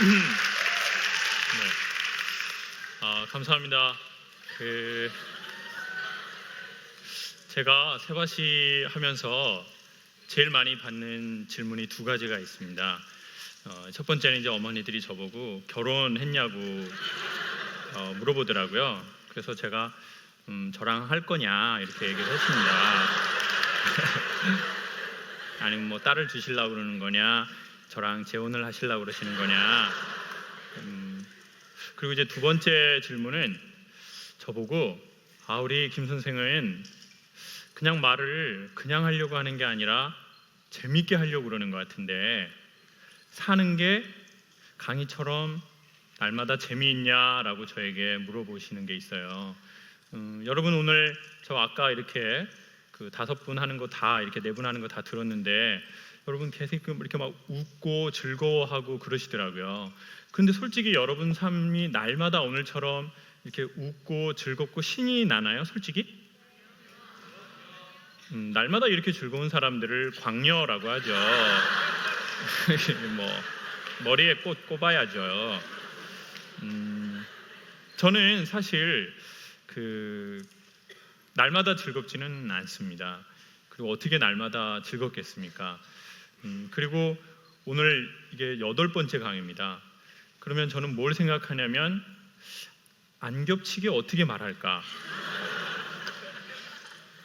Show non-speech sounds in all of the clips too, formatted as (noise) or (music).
네. 아, 감사합니다. 그 제가 세바시 하면서 제일 많이 받는 질문이 두 가지가 있습니다. 어, 첫 번째는 이제 어머니들이 저보고 결혼했냐고 어, 물어보더라고요. 그래서 제가 음, 저랑 할 거냐 이렇게 얘기를 했습니다. (laughs) 아니면 뭐 딸을 주실라고 그러는 거냐, 저랑 재혼을 하실라고 그러시는 거냐. 음, 그리고 이제 두 번째 질문은 저보고 아 우리 김 선생은 그냥 말을 그냥 하려고 하는 게 아니라 재밌게 하려고 그러는 것 같은데 사는 게 강의처럼 날마다 재미있냐라고 저에게 물어보시는 게 있어요. 음, 여러분 오늘 저 아까 이렇게 그 다섯 분 하는 거 다 이렇게 네 분 하는 거 다 들었는데 여러분 계속 이렇게 막 웃고 즐거워하고 그러시더라고요. 근데 솔직히 여러분 삶이 날마다 오늘처럼 이렇게 웃고 즐겁고 신이 나나요? 솔직히? 음, 날마다 이렇게 즐거운 사람들을 광녀라고 하죠. (laughs) 뭐 머리에 꽃 꼽아야죠. 음, 저는 사실 그 날마다 즐겁지는 않습니다. 그리고 어떻게 날마다 즐겁겠습니까? 음, 그리고 오늘 이게 여덟 번째 강의입니다. 그러면 저는 뭘 생각하냐면 안 겹치게 어떻게 말할까?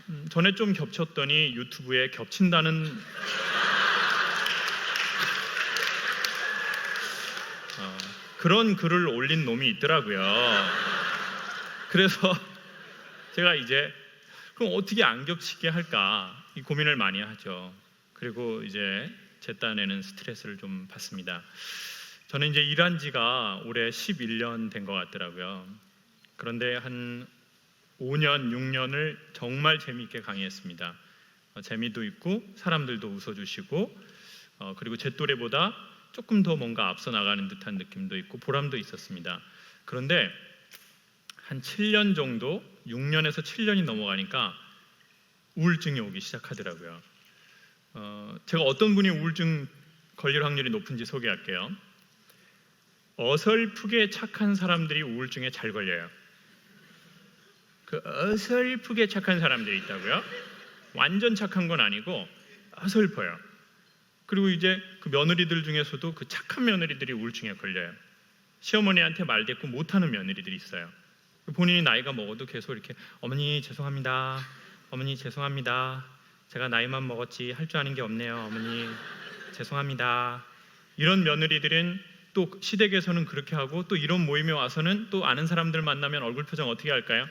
음, 전에 좀 겹쳤더니 유튜브에 겹친다는 어, 그런 글을 올린 놈이 있더라고요. 그래서 제가 이제 그럼 어떻게 안 겹치게 할까 이 고민을 많이 하죠. 그리고 이제 제 딴에는 스트레스를 좀 받습니다. 저는 이제 일한 지가 올해 11년 된 것 같더라고요. 그런데 한 5년, 6년을 정말 재미있게 강의했습니다. 어, 재미도 있고 사람들도 웃어주시고 어, 그리고 제 또래보다 조금 더 뭔가 앞서 나가는 듯한 느낌도 있고 보람도 있었습니다. 그런데 한 7년 정도, 6년에서 7년이 넘어가니까 우울증이 오기 시작하더라고요. 어, 제가 어떤 분이 우울증 걸릴 확률이 높은지 소개할게요. 어설프게 착한 사람들이 우울증에 잘 걸려요. 그 어설프게 착한 사람들이 있다고요? 완전 착한 건 아니고 어설퍼요. 그리고 이제 그 며느리들 중에서도 그 착한 며느리들이 우울증에 걸려요. 시어머니한테 말 대꾸 못하는 며느리들이 있어요. 본인이 나이가 먹어도 계속 이렇게 어머니 죄송합니다. 어머니 죄송합니다. 제가 나이만 먹었지 할 줄 아는 게 없네요. 어머니. 죄송합니다. 이런 며느리들은 또 시댁에서는 그렇게 하고 또 이런 모임에 와서는 또 아는 사람들 만나면 얼굴 표정 어떻게 할까요?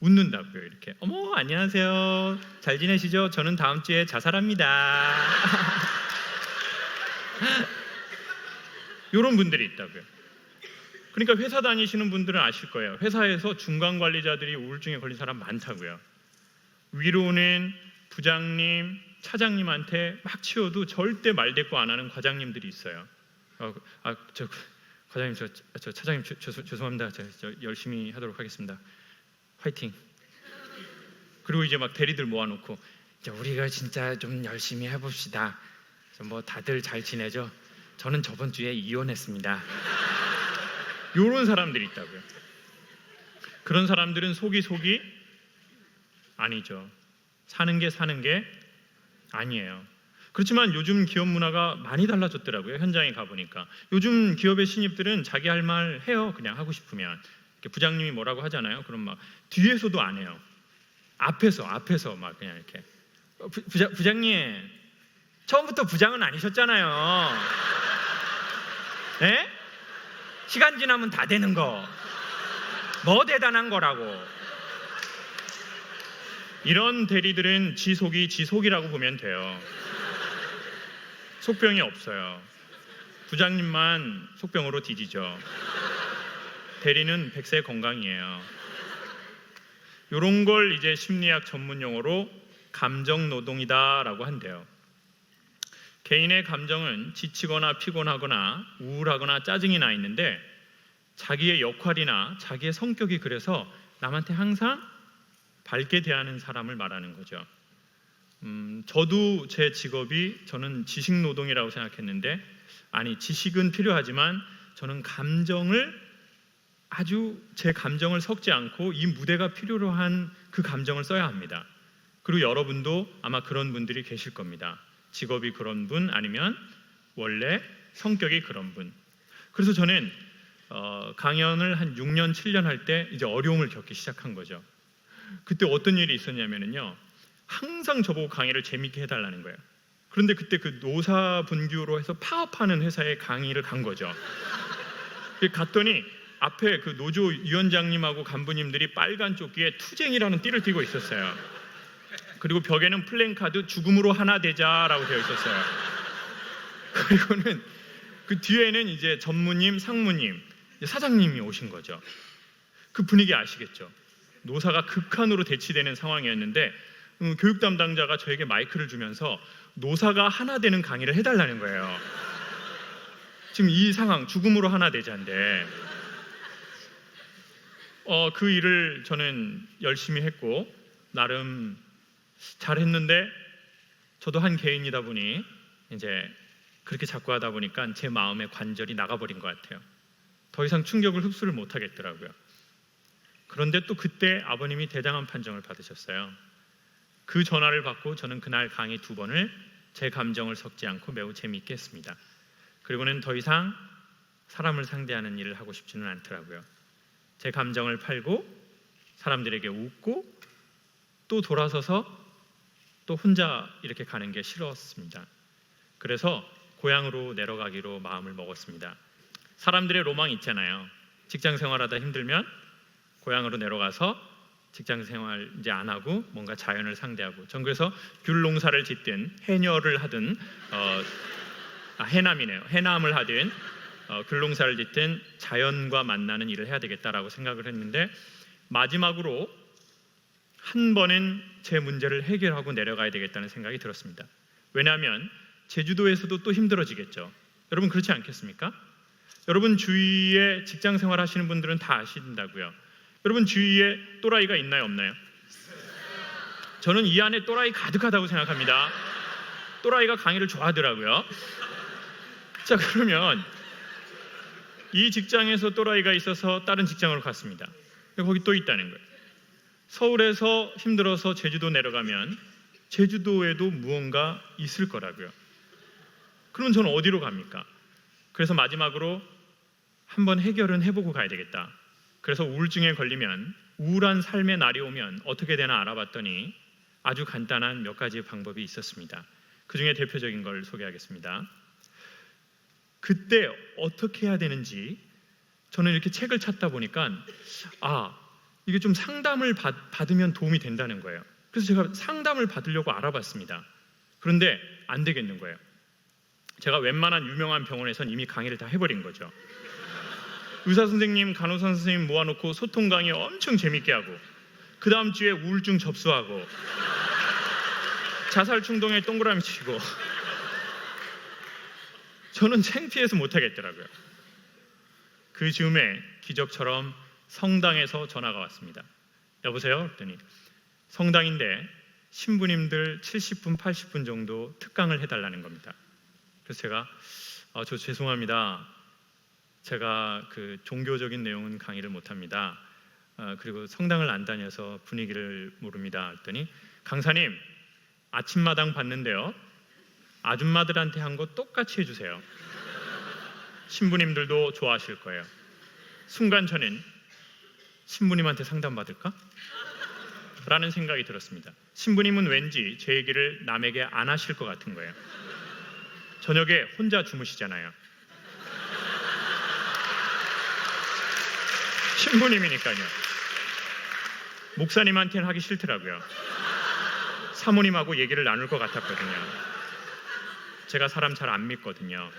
웃는다고요 이렇게. 어머 안녕하세요. 잘 지내시죠? 저는 다음 주에 자살합니다. (laughs) 이런 분들이 있다고요. 그러니까 회사 다니시는 분들은 아실 거예요. 회사에서 중간 관리자들이 우울증에 걸린 사람 많다고요. 위로는 부장님 차장님한테 막 치워도 절대 말 대꾸 안 하는 과장님들이 있어요 어, 아 저 과장님 저, 저 차장님 저, 저, 죄송합니다 저, 저 열심히 하도록 하겠습니다 화이팅. 그리고 이제 막 대리들 모아놓고 이제 우리가 진짜 좀 열심히 해봅시다. 뭐 다들 잘 지내죠? 저는 저번 주에 이혼했습니다. 이런 사람들이 있다고요. 그런 사람들은 속이 속이 아니죠. 사는 게 사는 게 아니에요. 그렇지만 요즘 기업 문화가 많이 달라졌더라고요. 현장에 가보니까 요즘 기업의 신입들은 자기 할 말 해요. 그냥 하고 싶으면 부장님이 뭐라고 하잖아요. 그럼 막 뒤에서도 안 해요. 앞에서 앞에서 막 그냥 이렇게 어, 부, 부장, 부장님 처음부터 부장은 아니셨잖아요. 예? 시간 지나면 다 되는 거. 뭐 대단한 거라고. 이런 대리들은 지속이 지속이라고 보면 돼요. 속병이 없어요. 부장님만 속병으로 뒤지죠. 대리는 백세 건강이에요. 이런 걸 이제 심리학 전문 용어로 감정 노동이다라고 한대요. 개인의 감정은 지치거나 피곤하거나 우울하거나 짜증이 나 있는데 자기의 역할이나 자기의 성격이 그래서 남한테 항상 밝게 대하는 사람을 말하는 거죠. 음, 저도 제 직업이 저는 지식 노동이라고 생각했는데 아니 지식은 필요하지만 저는 감정을 아주 제 감정을 섞지 않고 이 무대가 필요로 한 그 감정을 써야 합니다. 그리고 여러분도 아마 그런 분들이 계실 겁니다. 직업이 그런 분 아니면 원래 성격이 그런 분. 그래서 저는 어, 강연을 한 6년, 7년 할 때 이제 어려움을 겪기 시작한 거죠. 그때 어떤 일이 있었냐면요. 항상 저보고 강의를 재밌게 해달라는 거예요. 그런데 그때 그 노사 분규로 해서 파업하는 회사에 강의를 간 거죠. 갔더니 앞에 그 노조 위원장님하고 간부님들이 빨간 조끼에 투쟁이라는 띠를 띠고 있었어요. 그리고 벽에는 플랜카드 죽음으로 하나 되자라고 되어 있었어요. 그리고는 그 뒤에는 이제 전무님, 상무님, 사장님이 오신 거죠. 그 분위기 아시겠죠? 노사가 극한으로 대치되는 상황이었는데 음, 교육 담당자가 저에게 마이크를 주면서 노사가 하나 되는 강의를 해달라는 거예요. 지금 이 상황 죽음으로 하나 되자인데 어, 그 일을 저는 열심히 했고 나름 잘했는데 저도 한 개인이다 보니 이제 그렇게 자꾸 하다 보니까 제 마음의 관절이 나가버린 것 같아요. 더 이상 충격을 흡수를 못 하겠더라고요. 그런데 또 그때 아버님이 대장한 판정을 받으셨어요. 그 전화를 받고 저는 그날 강의 두 번을 제 감정을 섞지 않고 매우 재미있게 했습니다. 그리고는 더 이상 사람을 상대하는 일을 하고 싶지는 않더라고요. 제 감정을 팔고 사람들에게 웃고 또 돌아서서 또 혼자 이렇게 가는 게 싫었습니다. 그래서 고향으로 내려가기로 마음을 먹었습니다. 사람들의 로망이 있잖아요. 직장 생활하다 힘들면 고향으로 내려가서 직장 생활 이제 안 하고 뭔가 자연을 상대하고 전 그래서 귤 농사를 짓든 해녀를 하든 어, 아, 해남이네요. 해남을 하든 어, 귤 농사를 짓든 자연과 만나는 일을 해야 되겠다라고 생각을 했는데 마지막으로 한 번은 제 문제를 해결하고 내려가야 되겠다는 생각이 들었습니다. 왜냐하면 제주도에서도 또 힘들어지겠죠. 여러분 그렇지 않겠습니까? 여러분 주위에 직장 생활 하시는 분들은 다 아신다고요. 여러분 주위에 또라이가 있나요, 없나요? 저는 이 안에 또라이 가득하다고 생각합니다. 또라이가 강의를 좋아하더라고요. 자, 그러면 이 직장에서 또라이가 있어서 다른 직장으로 갔습니다. 거기 또 있다는 거예요. 서울에서 힘들어서 제주도 내려가면 제주도에도 무언가 있을 거라고요. 그럼 저는 어디로 갑니까? 그래서 마지막으로 한번 해결은 해보고 가야 되겠다. 그래서 우울증에 걸리면 우울한 삶의 날이 오면 어떻게 되나 알아봤더니 아주 간단한 몇 가지 방법이 있었습니다. 그 중에 대표적인 걸 소개하겠습니다. 그때 어떻게 해야 되는지 저는 이렇게 책을 찾다 보니까 아 이게 좀 상담을 받, 받으면 도움이 된다는 거예요. 그래서 제가 상담을 받으려고 알아봤습니다. 그런데 안 되겠는 거예요. 제가 웬만한 유명한 병원에선 이미 강의를 다 해버린 거죠. 의사 선생님, 간호사 선생님 모아놓고 소통 강의 엄청 재밌게 하고 그 다음 주에 우울증 접수하고 자살 충동에 동그라미 치고 저는 창피해서 못하겠더라고요. 그 즈음에 기적처럼 성당에서 전화가 왔습니다. 여보세요? 그랬더니 성당인데 신부님들 70분, 80분 정도 특강을 해달라는 겁니다. 그래서 제가 어, 저 죄송합니다. 제가 그 종교적인 내용은 강의를 못합니다. 어, 그리고 성당을 안 다녀서 분위기를 모릅니다. 했더니 강사님 아침마당 봤는데요. 아줌마들한테 한 거 똑같이 해주세요. 신부님들도 좋아하실 거예요. 순간 저는 신부님한테 상담받을까? 라는 생각이 들었습니다. 신부님은 왠지 제 얘기를 남에게 안 하실 것 같은 거예요. 저녁에 혼자 주무시잖아요. 신부님이니까요. 목사님한테는 하기 싫더라고요. 사모님하고 얘기를 나눌 것 같았거든요. 제가 사람 잘 안 믿거든요.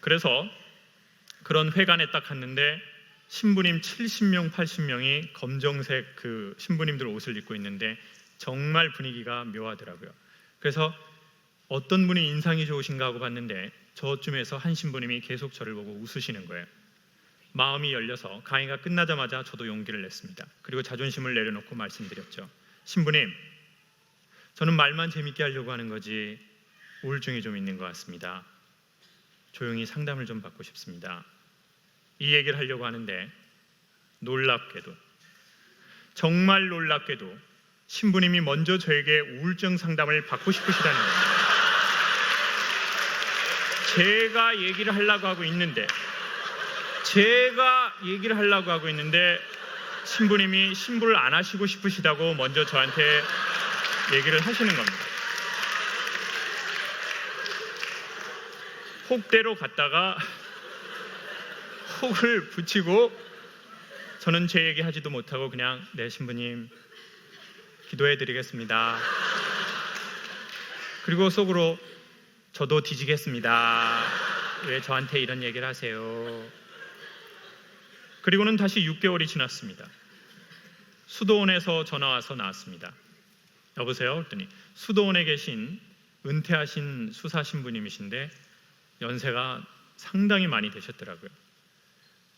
그래서 그런 회관에 딱 갔는데 신부님 70명, 80명이 검정색 그 신부님들 옷을 입고 있는데 정말 분위기가 묘하더라고요. 그래서 어떤 분이 인상이 좋으신가 하고 봤는데 저쯤에서 한 신부님이 계속 저를 보고 웃으시는 거예요. 마음이 열려서 강의가 끝나자마자 저도 용기를 냈습니다. 그리고 자존심을 내려놓고 말씀드렸죠. 신부님, 저는 말만 재밌게 하려고 하는 거지 우울증이 좀 있는 것 같습니다. 조용히 상담을 좀 받고 싶습니다. 이 얘기를 하려고 하는데 놀랍게도 정말 놀랍게도 신부님이 먼저 저에게 우울증 상담을 받고 싶으시다는 겁니다. 제가 얘기를 하려고 하고 있는데 제가 얘기를 하려고 하고 있는데 신부님이 신부를 안 하시고 싶으시다고 먼저 저한테 얘기를 하시는 겁니다. 혹대로 갔다가 혹을 붙이고 저는 제 얘기 하지도 못하고 그냥 네 신부님 기도해 드리겠습니다. 그리고 속으로 저도 뒤지겠습니다. 왜 저한테 이런 얘기를 하세요? 그리고는 다시 6개월이 지났습니다. 수도원에서 전화 와서 나왔습니다. 여보세요? 그랬더니 수도원에 계신 은퇴하신 수사 신부님이신데 연세가 상당히 많이 되셨더라고요.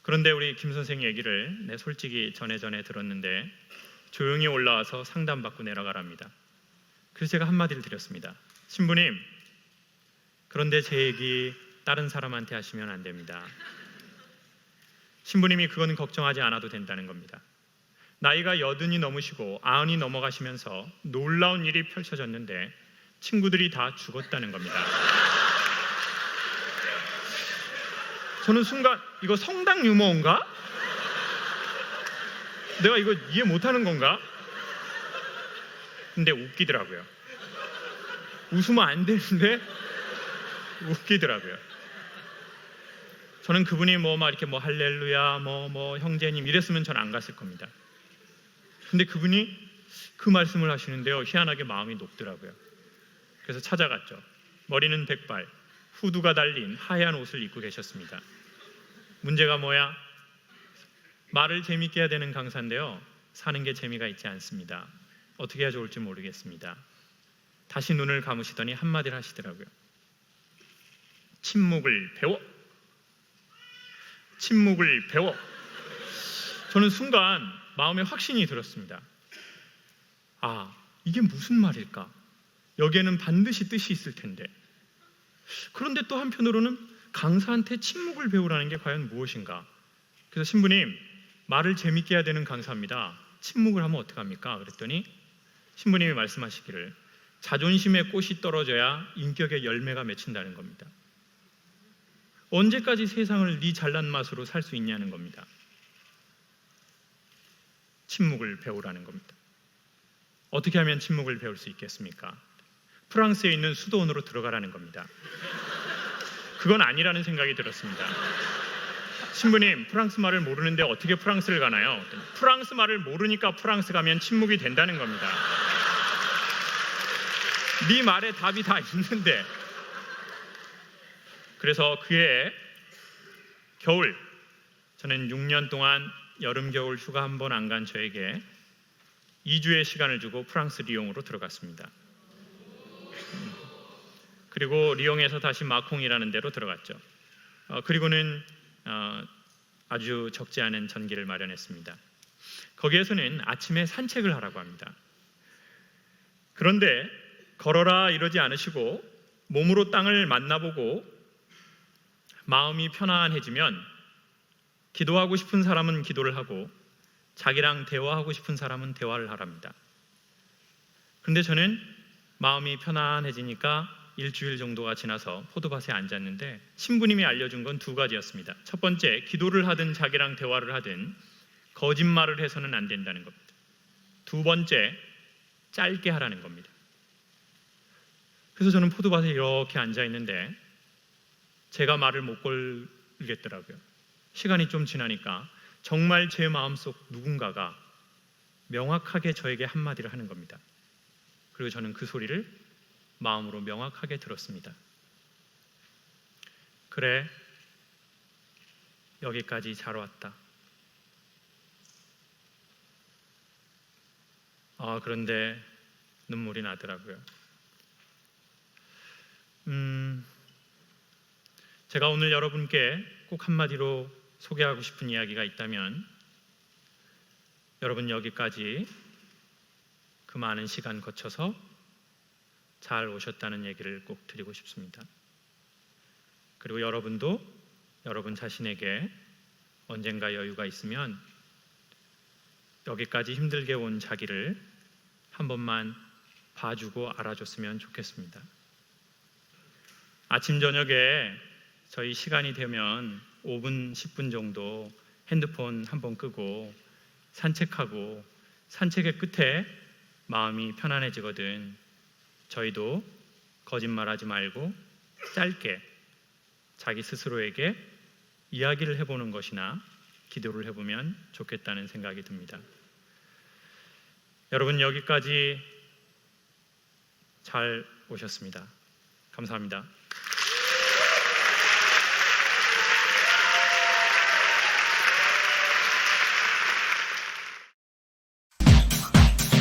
그런데 우리 김 선생 얘기를 내 솔직히 전에 전에 들었는데 조용히 올라와서 상담받고 내려가랍니다. 그래서 제가 한마디를 드렸습니다. 신부님, 그런데 제 얘기 다른 사람한테 하시면 안 됩니다. 신부님이 그건 걱정하지 않아도 된다는 겁니다. 나이가 여든이 넘으시고 아흔이 넘어가시면서 놀라운 일이 펼쳐졌는데 친구들이 다 죽었다는 겁니다. 저는 순간 이거 성당 유머인가? 내가 이거 이해 못하는 건가? 근데 웃기더라고요. 웃으면 안 되는데 웃기더라고요. 저는 그분이 뭐 막 이렇게 뭐 할렐루야 뭐뭐 형제님 이랬으면 저는 안 갔을 겁니다. 근데 그분이 그 말씀을 하시는데요. 희한하게 마음이 높더라고요. 그래서 찾아갔죠. 머리는 백발, 후두가 달린 하얀 옷을 입고 계셨습니다. 문제가 뭐야? 말을 재밌게 해야 되는 강사인데요. 사는 게 재미가 있지 않습니다. 어떻게 해야 좋을지 모르겠습니다. 다시 눈을 감으시더니 한마디를 하시더라고요. 침묵을 배워. 침묵을 배워. 저는 순간 마음에 확신이 들었습니다. 아, 이게 무슨 말일까? 여기에는 반드시 뜻이 있을 텐데. 그런데 또 한편으로는 강사한테 침묵을 배우라는 게 과연 무엇인가? 그래서 신부님, 말을 재밌게 해야 되는 강사입니다. 침묵을 하면 어떡합니까? 그랬더니 신부님이 말씀하시기를 자존심의 꽃이 떨어져야 인격의 열매가 맺힌다는 겁니다. 언제까지 세상을 네 잘난 맛으로 살 수 있냐는 겁니다. 침묵을 배우라는 겁니다. 어떻게 하면 침묵을 배울 수 있겠습니까? 프랑스에 있는 수도원으로 들어가라는 겁니다. 그건 아니라는 생각이 들었습니다. 신부님, 프랑스 말을 모르는데 어떻게 프랑스를 가나요? 프랑스 말을 모르니까 프랑스 가면 침묵이 된다는 겁니다. 네 말에 답이 다 있는데. 그래서 그해 겨울 저는 6년 동안 여름 겨울 휴가 한 번 안 간 저에게 2주의 시간을 주고 프랑스 리옹으로 들어갔습니다. 그리고 리옹에서 다시 마콩이라는 데로 들어갔죠. 어, 그리고는 어, 아주 적지 않은 전기를 마련했습니다. 거기에서는 아침에 산책을 하라고 합니다. 그런데 걸어라 이러지 않으시고 몸으로 땅을 만나보고 마음이 편안해지면 기도하고 싶은 사람은 기도를 하고 자기랑 대화하고 싶은 사람은 대화를 하랍니다. 그런데 저는 마음이 편안해지니까 일주일 정도가 지나서 포도밭에 앉았는데 신부님이 알려준 건 두 가지였습니다. 첫 번째, 기도를 하든 자기랑 대화를 하든 거짓말을 해서는 안 된다는 겁니다. 두 번째, 짧게 하라는 겁니다. 그래서 저는 포도밭에 이렇게 앉아 있는데 제가 말을 못 걸겠더라고요. 시간이 좀 지나니까 정말 제 마음속 누군가가 명확하게 저에게 한마디를 하는 겁니다. 그리고 저는 그 소리를 마음으로 명확하게 들었습니다. 그래, 여기까지 잘 왔다. 아, 그런데 눈물이 나더라고요. 음, 제가 오늘 여러분께 꼭 한마디로 소개하고 싶은 이야기가 있다면 여러분 여기까지 그 많은 시간 거쳐서 잘 오셨다는 얘기를 꼭 드리고 싶습니다. 그리고 여러분도 여러분 자신에게 언젠가 여유가 있으면 여기까지 힘들게 온 자기를 한 번만 봐주고 알아줬으면 좋겠습니다. 아침 저녁에 저희 시간이 되면 5분, 10분 정도 핸드폰 한 번 끄고 산책하고 산책의 끝에 마음이 편안해지거든. 저희도 거짓말하지 말고 짧게 자기 스스로에게 이야기를 해보는 것이나 기도를 해보면 좋겠다는 생각이 듭니다. 여러분 여기까지 잘 오셨습니다. 감사합니다.